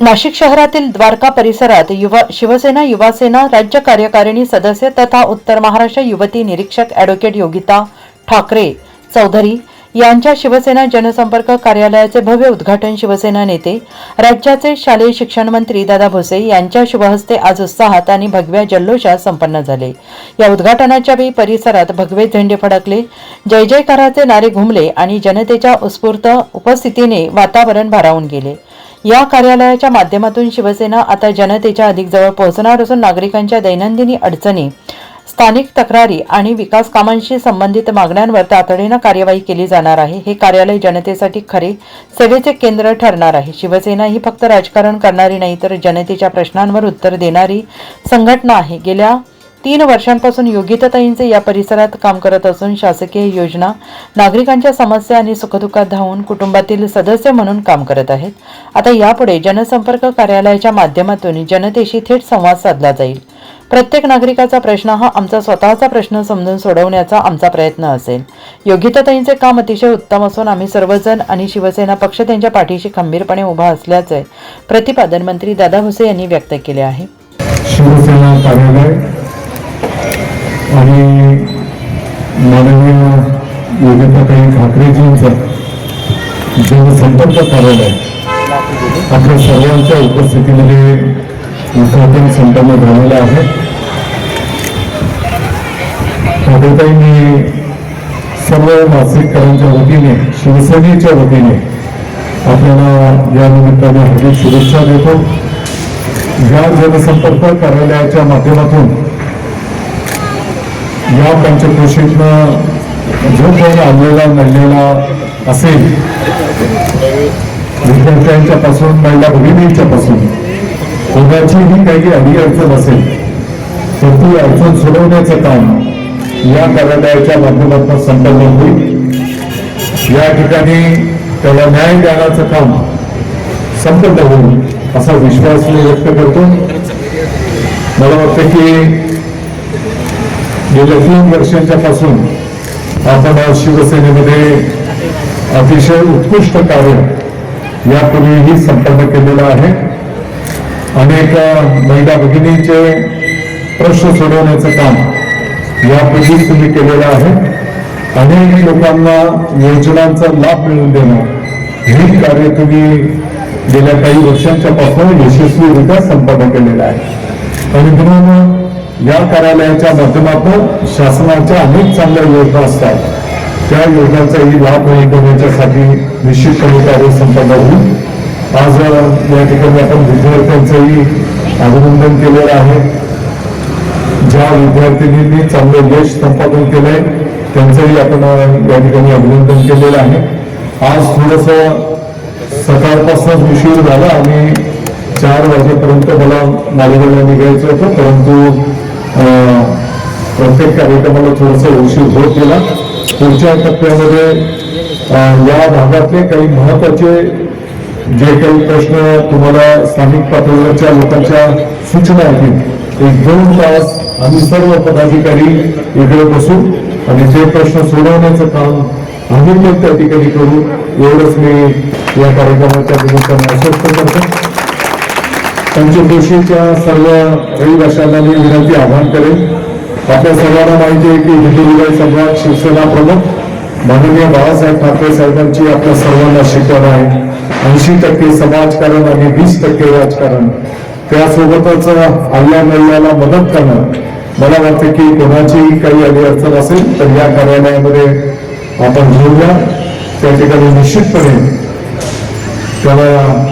नाशिक शहरातील द्वारका परिसरात युवा शिवसेना युवासेना राज्य कार्यकारिणी सदस्य तथा उत्तर महाराष्ट्र युवती निरीक्षक ॲडव्होकेट योगिता ठाकरे चौधरी यांच्या शिवसेना जनसंपर्क कार्यालयाचे भव्य उद्घाटन शिवसेना नेते राज्याचे शालेय शिक्षण मंत्री दादा भुसे यांच्या शुभहस्ते आज उत्साहात आणि भगव्या जल्लोषात संपन्न झाले. या उद्घाटनाच्या वेळी परिसरात भगवे झेंडे फडकले जय जयकाराचे नारे घुमले आणि जनतेच्या उत्स्फूर्त उपस्थितीने वातावरण भारावून गेले. या कार्यालयाच्या माध्यमातून शिवसेना आता जनतेच्या अधिक जवळ पोहोचणार असून नागरिकांच्या दैनंदिनी अडचणी स्थानिक तक्रारी आणि विकास कामांशी संबंधित मागण्यांवर तातडीनं कार्यवाही केली जाणार आहे. हे कार्यालय जनतेसाठी खरे सेवेचे केंद्र ठरणार आहे. शिवसेना ही फक्त राजकारण करणारी नाही तर जनतेच्या प्रश्नांवर उत्तर देणारी संघटना आहे. गेल्या तीन वर्षांपासून योगिताताईंचे या परिसरात काम करत असून शासकीय योजना नागरिकांच्या समस्या आणि सुखदुःखात धावून कुटुंबातील सदस्य म्हणून काम करत आहेत. आता यापुढे जनसंपर्क कार्यालयाच्या माध्यमातून जनतेशी थेट संवाद साधला जाईल. प्रत्येक नागरिकाचा प्रश्न हा आमचा स्वतःचा प्रश्न समजून सोडवण्याचा आमचा प्रयत्न असेल. योगिताताईंचे काम अतिशय उत्तम असून आम्ही सर्वजण आणि शिवसेना पक्ष त्यांच्या पाठीशी खंबीरपणे उभा असल्याचे प्रतिपादन मंत्री दादा भुसे यांनी व्यक्त केले आहे. शिवसेना कार्यालय जनसंपर्क कार्यालय आपल्या सर्वांच्या उपस्थितीमध्ये विसर्जन संपन्न झालेलं आहे मी सर्व मासिककारांच्या वतीने शिवसेनेच्या वतीने आपल्याला या निमित्ताने हार्दिक शुभेच्छा देतो. या जनसंपर्क कार्यालयाच्या माध्यमातून या पंचक्रोशीतनं जो काही आंदोलन घडलेला असेल विद्यार्थ्यांच्या पासून महिला भगिनींच्या पासून कोणाचीही काही अडीअडचण असेल तर ती अडचण सोडवण्याचं काम या कार्यालयाच्या माध्यमातून संपन्न होईल. या ठिकाणी त्याला न्याय देण्याचं काम संपन्न होईल असा विश्वास मी व्यक्त करतो. मला वाटतं की गेल्या तीन वर्षांच्या पासून आपण आज शिवसेनेमध्ये अतिशय उत्कृष्ट कार्य यापूर्वीही संपन्न केलेलं आहे. अनेक महिला भगिनींचे प्रश्न सोडवण्याचं काम यापूर्वीच तुम्ही केलेलं आहे. अनेक लोकांना योजनांचा लाभ मिळवून देणं हे कार्य तुम्ही गेल्या काही वर्षांच्या पासून यशस्वीरित्या संपन्न केलेलं आहे. आणि म्हणून या कार्यालयाच्या माध्यमातून शासनाच्या अनेक चांगल्या योजना असतात. त्या योजनांचाही लाभ मिळवून निश्चितपणे कार्य संपन्न होईल आज या ठिकाणी आपण विद्यार्थ्यांचंही अभिनंदन केलेलं आहे. ज्या विद्यार्थिनींनी चांगलं यश संपादन केलंय त्यांचंही आपण या ठिकाणी अभिनंदन केलेलं आहे. आज थोडस सकाळपासूनच उशीर झाला आणि चार वाजेपर्यंत मला मालेगावला निघायचं होतं परंतु प्रत्येक कार्यक्रमाला थोडासा उशीर होत गेला. पुढच्या टप्प्यामध्ये या भागातले काही महत्त्वाचे जे काही प्रश्न तुम्हाला स्थानिक पातळीवरच्या लोकांच्या सूचना आहेत एक दोन तास आम्ही सर्व पदाधिकारी इकडे बसू आणि जे प्रश्न सोडवण्याचं काम आम्ही पण त्या ठिकाणी करू एवढंच मी या कार्यक्रमाच्या निमित्ताने आश्वस्त करतो. पंचक्रोशीच्या सर्व रहिवाशांना मी विनंती आवाहन करेन. आपल्या सर्वांना माहिती आहे की हिंदू सम्राट शिवसेना प्रमुख माननीय बाळासाहेब ठाकरे साहेबांची आपल्या सर्वांना शिकवण आहे. ऐंशी टक्के समाजकारण आणि वीस टक्के राजकारण. त्यासोबतच आल्या नल्याला मदत करणं. मला वाटतं की कोणाची काही आली अडचण असेल तर या कार्यालयामध्ये आपण घेऊया त्या ठिकाणी निश्चितपणे त्याला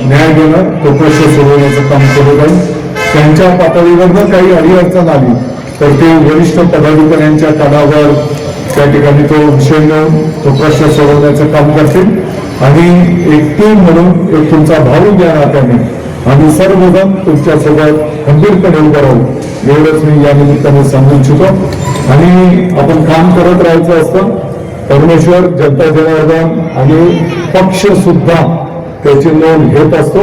न्याय देणं चौकशी सोडवण्याचं काम केलं जाईल. त्यांच्या पातळीवरनं काही अडीअडचण आली तर ते वरिष्ठ पदाधिकाऱ्यांच्या कानावर त्या ठिकाणी तो विषय घेऊन तो प्रश्न सोडवण्याचं काम करतील. आणि एक टीम म्हणून एक तुमचा भाऊ या नात्याने आम्ही सर्वजण तुमच्यासोबत खंबीरपणे उभं राहू. एवढंच मी या निमित्ताने सांगू इच्छितो. आणि आपण काम करत राहायचं असतं. परमेश्वर जनता जनार्दन आणि पक्ष सुद्धा त्याची नोंद घेत असतो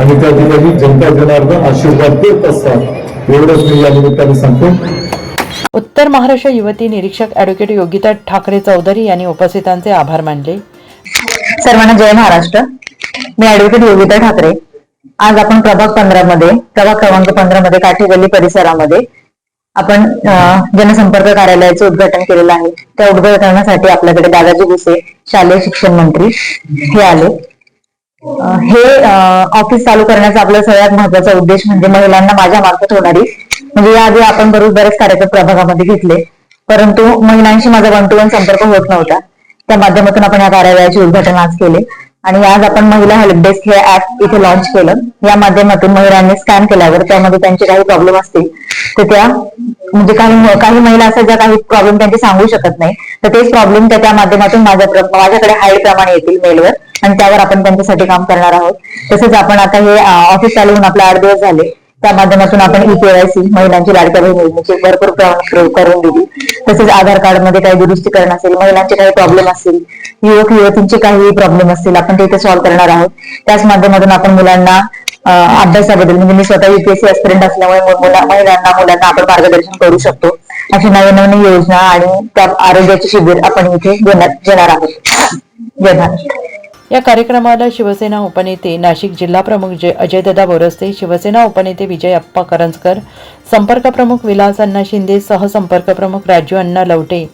आणि त्या ठिकाणी जनता जनार्दन आशीर्वाद देत असतात. एवढंच मी या निमित्ताने सांगतो. उत्तर महाराष्ट्र युवती निरीक्षक ॲडव्होकेट योगिता ठाकरे चौधरी यांनी उपस्थितांचे आभार मानले. सर्वांना जय महाराष्ट्र. मी ऍडव्होकेट योगिता ठाकरे. आज आपण प्रभाग पंधरा मध्ये प्रभाग क्रमांक पंधरा मध्ये काठी गल्ली परिसरामध्ये आपण जनसंपर्क कार्यालयाचे उद्घाटन केलेलं आहे. त्या उद्घाटनासाठी आपल्याकडे दादाजी भुसे शालेय शिक्षण मंत्री हे आले. हे ऑफिस चालू करण्याचा आपला सगळ्यात महत्त्वाचा उद्देश म्हणजे महिलांना माझ्या मार्फत होणारी म्हणजे याआधी आपण बरोबर बरेच कार्यक्रम प्रभागामध्ये घेतले परंतु महिलांशी माझा वन टू वन संपर्क होत नव्हता. त्या माध्यमातून आपण या कार्यालयाचे उद्घाटन आज केले. आणि आज आपण महिला हेल्प डेस्क हे ऍप इथे लॉन्च केलं. या माध्यमातून महिलांनी स्कॅन केल्यावर त्यामध्ये त्यांचे काही प्रॉब्लेम असतील तर त्या म्हणजे काही काही महिला असतात ज्या काही प्रॉब्लेम त्यांचे सांगू शकत नाही तर तेच प्रॉब्लेम त्या त्या माध्यमातून माझ्या माझ्याकडे हाईड प्रमाणे येतील मेलवर आणि त्यावर आपण त्यांच्यासाठी काम करणार आहोत. तसेच आपण आता हे ऑफिस चालू होऊन आठ दिवस झाले. त्या माध्यमातून आपण ई केवायसी महिलांची लाडक्या बहीण योजनेची भरपूर प्रमाणात करून दिली. तसेच आधार कार्डमध्ये काही दुरुस्तीकरण असेल महिलांचे काही प्रॉब्लेम असतील युवक युवतींचे काही प्रॉब्लेम असतील आपण ते इथे सॉल्व्ह करणार आहोत. त्याच माध्यमातून आपण मुलांना अभ्यासाबद्दल. म्हणजे मी स्वतः युपीएससी एक्सपिरियंट असल्यामुळे महिलांना मुलांना आपण मार्गदर्शन करू शकतो. अशी नवीन नवीन योजना आणि त्या आरोग्याचे शिबिर आपण इथे घेणार घेणार आहोत. घेणार या कार्यक्रमाला शिवसेना उपनेते नाशिक जिल्हा प्रमुख जय अजयदादा बोरस्ते शिवसेना उपनेते विजय अप्पा करंजकर संपर्क प्रमुख विलास अण्णा शिंदे सहसंपर्क प्रमुख राजू अण्णा लवटे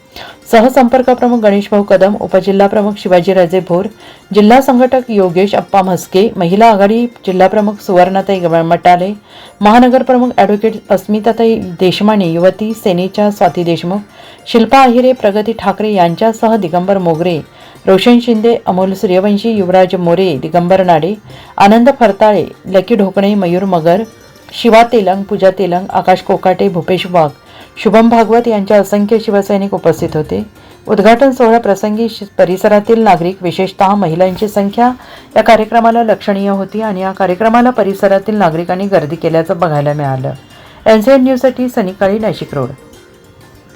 सहसंपर्क प्रमुख गणेश भाऊ कदम उपजिल्हा प्रमुख शिवाजीराजे भोर जिल्हा संघटक योगेश अप्पा म्हस्के महिला आघाडी जिल्हा प्रमुख सुवर्णाताई मटाले महानगर प्रमुख ॲडव्होकेट अस्मिताताई देशमाने युवती सेनेच्या स्वाती देशमुख शिल्पा अहिरे प्रगती ठाकरे यांच्यासह दिगंबर मोगरे रोशन शिंदे अमोल सूर्यवंशी युवराज मोरे दिगंबर नाडे आनंद फरताळे लकी ढोकणे मयूर मगर शिवा तेलंग पूजा तेलंग आकाश कोकाटे भूपेश वाघ शुभम भागवत यांच्या असंख्य शिवसैनिक उपस्थित होते. उद्घाटन सोहळा प्रसंगी शि- परिसरातील नागरिक विशेषतः महिलांची संख्या या कार्यक्रमाला लक्षणीय होती आणि या कार्यक्रमाला परिसरातील नागरिकांनी गर्दी केल्याचं बघायला मिळालं. एनसीएन न्यूजसाठी सनी काळी नाशिक रोड.